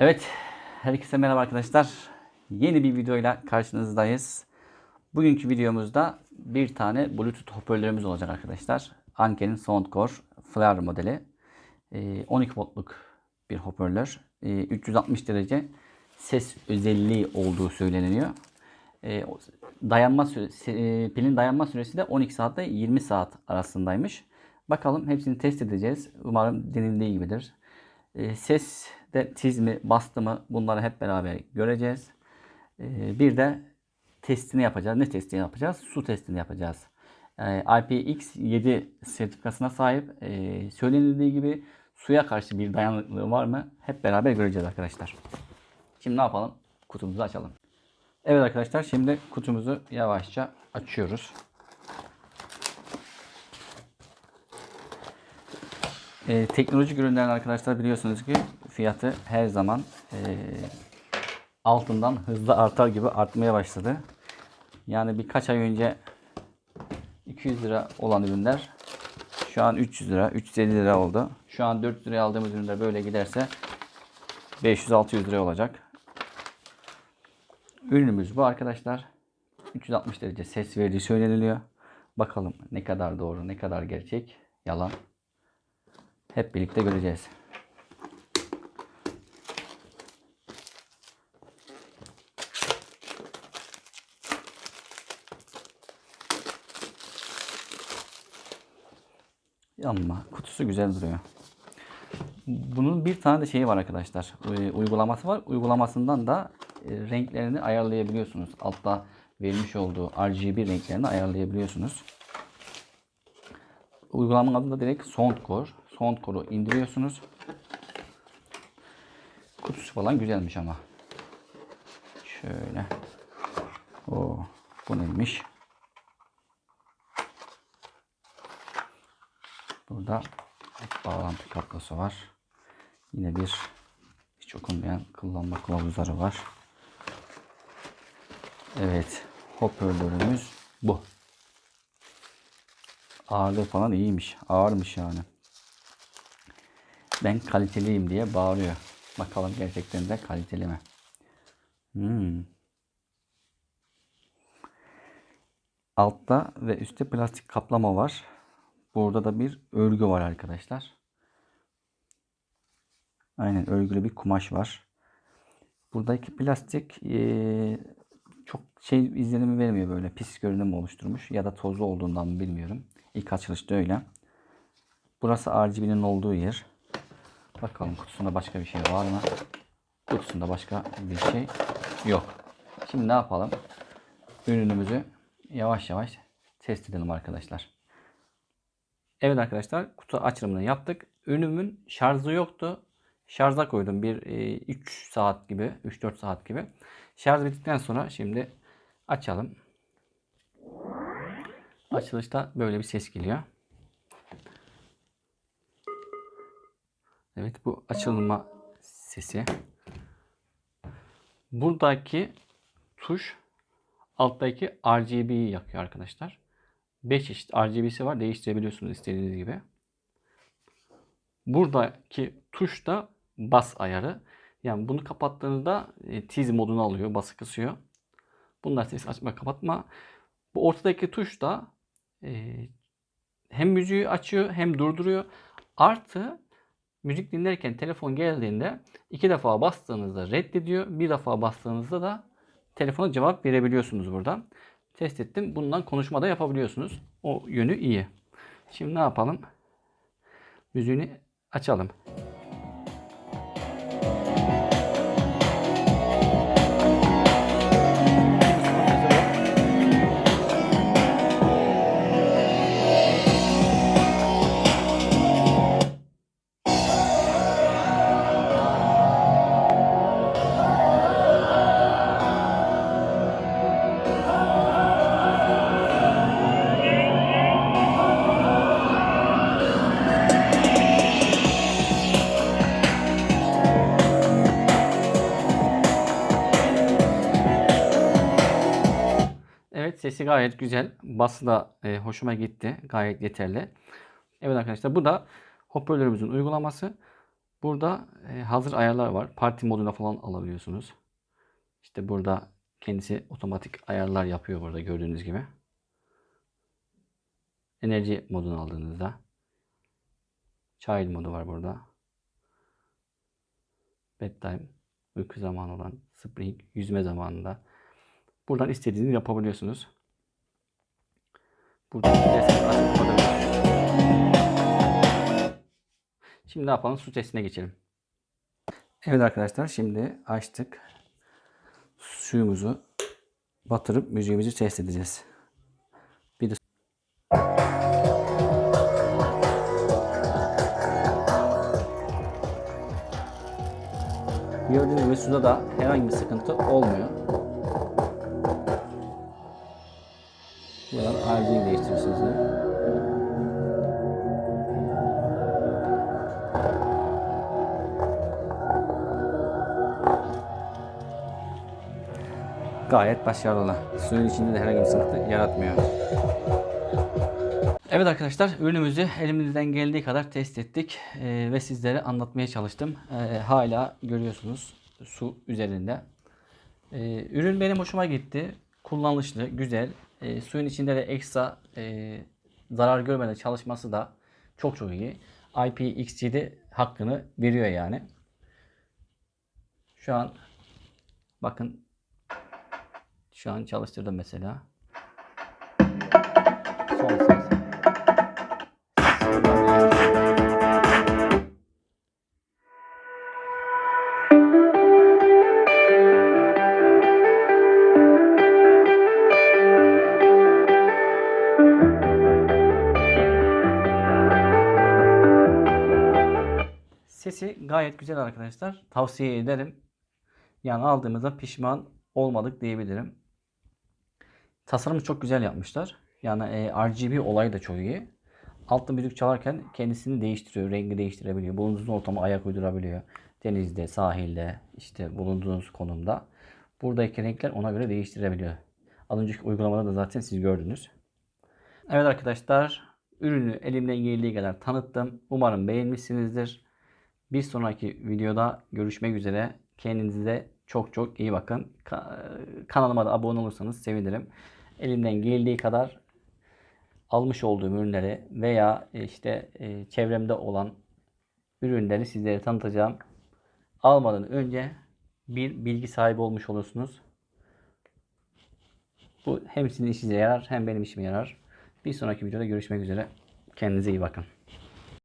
Evet, herkese merhaba arkadaşlar. Yeni bir videoyla karşınızdayız. Bugünkü videomuzda bir tane Bluetooth hoparlörümüz olacak arkadaşlar. Anker'in Soundcore Flare modeli. Ee, 12 voltluk bir hoparlör. Ee, 360 derece ses özelliği olduğu söyleniyor. Ee, dayanma süresi, e, pilin dayanma süresi de 12 saatte 20 saat arasındaymış. Bakalım hepsini test edeceğiz. Umarım denildiği gibidir. E, ses de tiz mi bastı mı bunları hep beraber göreceğiz. E, bir de testini yapacağız. Ne testini yapacağız? Su testini yapacağız. E, IPX7 sertifikasına sahip. Söylenildiği gibi suya karşı bir dayanıklılığı var mı? Hep beraber göreceğiz arkadaşlar. Şimdi ne yapalım? Kutumuzu açalım. Evet arkadaşlar şimdi kutumuzu yavaşça açıyoruz. Ee, teknolojik ürünlerin arkadaşlar biliyorsunuz ki fiyatı her zaman ee, altından hızlı artar gibi artmaya başladı. Yani birkaç ay önce 200 lira olan ürünler şu an 300 lira, 350 lira oldu. Şu an 400 liraya aldığımız ürünler böyle giderse 500-600 lira olacak. Ürünümüz bu arkadaşlar. 360 derece ses verdiği söyleniliyor. Bakalım ne kadar doğru, ne kadar gerçek, yalan. Hep birlikte göreceğiz. Ama kutusu güzel duruyor. Bunun bir tane de şeyi var arkadaşlar. e, Uygulaması var. Uygulamasından da e, renklerini ayarlayabiliyorsunuz. Altta vermiş olduğu RGB renklerini ayarlayabiliyorsunuz. Uygulamanın adı da direkt Soundcore. Soundcore'u indiriyorsunuz. Kutusu falan güzelmiş ama. Şöyle. O bu neymiş? Burada bağlantı kablosu var. Yine bir hiç okunmayan kullanma kılavuzları var. Evet. Hoparlörümüz bu. Ağırlığı falan iyiymiş. Ağırmış yani. Ben kaliteliyim diye bağırıyor. Bakalım gerçekten de kaliteli mi? Hmm. Altta ve üstte plastik kaplama var. Burada da bir örgü var arkadaşlar. Aynen örgülü bir kumaş var. Buradaki plastik eee, çok şey izlenimi vermiyor böyle pis görünüm oluşturmuş ya da tozlu olduğundan bilmiyorum. İlk açılışta öyle. Burası RGB'nin olduğu yer. Bakalım kutusunda başka bir şey var mı? Kutusunda başka bir şey yok. Şimdi ne yapalım? Ürünümüzü yavaş yavaş test edelim arkadaşlar. Evet arkadaşlar kutu açılımını yaptık. Ürünümün şarjı yoktu. Şarja koydum bir 3 saat gibi 3-4 saat gibi. Şarj bittikten sonra şimdi açalım. Açılışta böyle bir ses geliyor. Evet bu açılma sesi. Buradaki tuş alttaki RGB'yi yakıyor arkadaşlar. 5 çeşit RGB'si var. Değiştirebiliyorsunuz istediğiniz gibi. Buradaki tuş da bas ayarı. Yani bunu kapattığınızda e, tiz modunu alıyor. Bası kısıyor. Bunlar ses açma kapatma. Bu ortadaki tuş da e, hem müziği açıyor hem durduruyor. Artı müzik dinlerken telefon geldiğinde iki defa bastığınızda reddediyor. Bir defa bastığınızda da telefona cevap verebiliyorsunuz buradan. Test ettim. Bundan konuşma da yapabiliyorsunuz. O yönü iyi. Şimdi ne yapalım? Müziğini açalım. Evet sesi gayet güzel. Bası da e, hoşuma gitti. Gayet yeterli. Evet arkadaşlar bu da hoparlörümüzün uygulaması. Burada e, hazır ayarlar var. Parti moduna falan alabiliyorsunuz. İşte burada kendisi otomatik ayarlar yapıyor burada gördüğünüz gibi. Enerji modunu aldığınızda. Child modu var burada. Bedtime, uyku zamanı olan Spring, yüzme zamanında. Buradan istediğinizi yapabiliyorsunuz. Burada isterseniz açıp. Şimdi ne yapalım? Su testine geçelim. Evet arkadaşlar şimdi açtık. Suyumuzu batırıp müziğimizi test edeceğiz. Bir de Gördüğünüz gibi suda da herhangi bir sıkıntı olmuyor. Buradan RGB'yi değiştiriyorsunuz. da. Gayet başarılı. Suyun içinde de herhangi bir sıkıntı yaratmıyor. Evet arkadaşlar ürünümüzü elimizden geldiği kadar test ettik Ee, ve sizlere anlatmaya çalıştım. Ee, hala görüyorsunuz su üzerinde. Ee, ürün benim hoşuma gitti. Kullanışlı, güzel. Ee, suyun içinde de ekstra e, zarar görmeden çalışması da çok çok iyi. IPXG'de hakkını veriyor yani. Şu an bakın şu an çalıştırdım mesela. Son Sesi gayet güzel arkadaşlar. Tavsiye ederim. Yani aldığımızda pişman olmadık diyebilirim. Tasarımı çok güzel yapmışlar. Yani e, RGB olayı da çok iyi. Altta müzik çalarken kendisini değiştiriyor, rengi değiştirebiliyor. Bulunduğunuz ortama ayak uydurabiliyor. Denizde, sahilde, işte bulunduğunuz konumda. Buradaki renkler ona göre değiştirebiliyor. Az önceki uygulamada da zaten siz gördünüz. Evet arkadaşlar, ürünü elimden geldiği kadar tanıttım. Umarım beğenmişsinizdir. Bir sonraki videoda görüşmek üzere. Kendinize çok çok iyi bakın. Ka- Kanalıma da abone olursanız sevinirim. Elimden geldiği kadar almış olduğum ürünleri veya işte e, çevremde olan ürünleri sizlere tanıtacağım. Almadan önce bir bilgi sahibi olmuş olursunuz. Bu hem sizin işinize yarar hem benim işime yarar. Bir sonraki videoda görüşmek üzere. Kendinize iyi bakın.